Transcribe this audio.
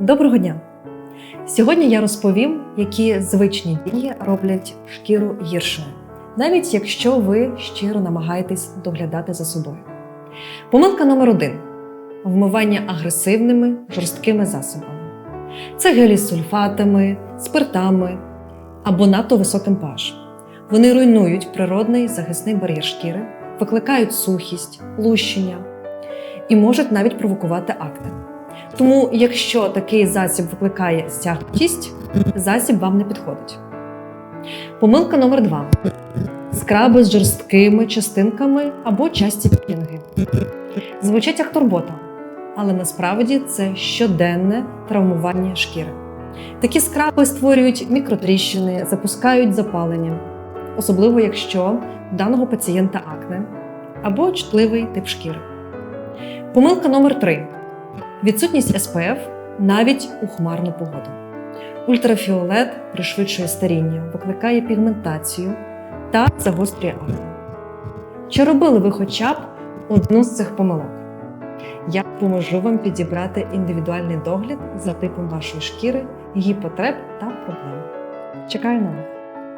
Доброго дня! Сьогодні я розповім, які звичні дії роблять шкіру гіршою, навіть якщо ви щиро намагаєтесь доглядати за собою. Помилка номер один вмивання агресивними жорсткими засобами. Це гелі з сульфатами, спиртами або надто високим pH. Вони руйнують природний захисний бар'єр шкіри, викликають сухість, лущення і можуть навіть провокувати акне. Тому, якщо такий засіб викликає стягнутість, засіб вам не підходить. Помилка номер два: скраби з жорсткими частинками або часті пілінги. Звучить як турбота, але насправді це щоденне травмування шкіри. Такі скраби створюють мікротріщини, запускають запалення, особливо якщо в даного пацієнта акне або чутливий тип шкіри. Помилка номер 3 відсутність СПФ навіть у хмарну погоду. Ультрафіолет пришвидшує старіння, викликає пігментацію та загострює акне. Чи робили ви хоча б одну з цих помилок? Я допоможу вам підібрати індивідуальний догляд за типом вашої шкіри, її потреб та проблем. Чекаю на вас!